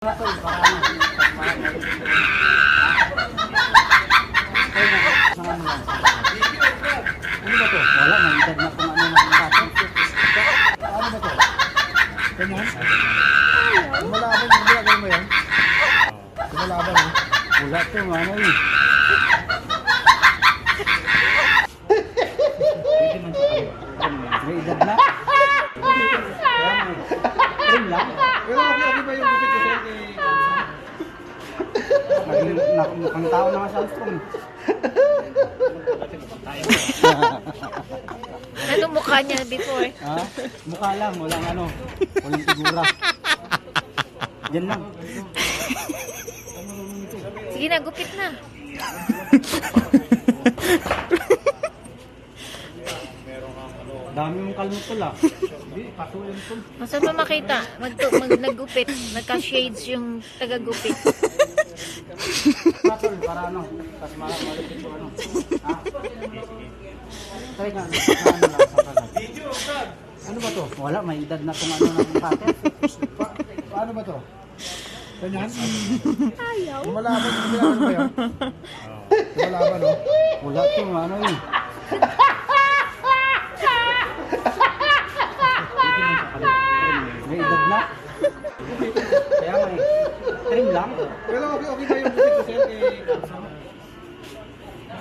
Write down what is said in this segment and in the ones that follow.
Ano ba to? Wala, edad na kung ano ng bata. Ano ba to? Ganyan? Lumalaban, lumalaban mo yan? Lumalaban eh. Wala to, ano eh. Pwede man sa kayo. May edad na. Kaya may trim lang. Pero okay, okay ba yung gupit ko sir kay Naging nak- mukhang tao na nga si Armstrong. Ano mukha niya before? Ha? Mukha lang, walang ano, walang figura. Yan lang. Sige na, gupit na. Dami mong kalmot tol ah. Hindi, pasuyan tol. Saan ba makita? Mag, mag naggupit. Nagka-shades yung taga-gupit. Patol, para ano, tapos malapit ko ano. Ha? Try nga, ano lang, sa kagat. Ano ba to? Wala, may edad na kung ano ng pater. Pa- paano ba to? Ganyan? Ayaw. Lumalaban, lumalaban ba yun? Lumalaban, no? Wala to, ano eh. May edad na. Kaya may trim lang. Pero okay, okay ba yung gupit ko sir kay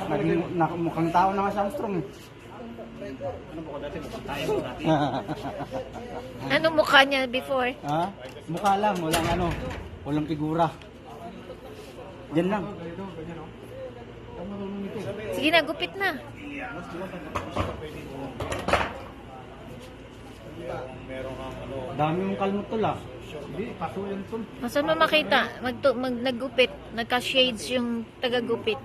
Naging nak- mukhang tao na nga si Armstrong eh. Ano mukha niya before? Ha? Mukha lang, walang ano, walang figura. Yan lang. Sige na, gupit na. Dami mong kalmot tol ah. Hindi, pasuyan tol. Saan ba makita? Mag, mag naggupit. Nagka-shades yung taga-gupit.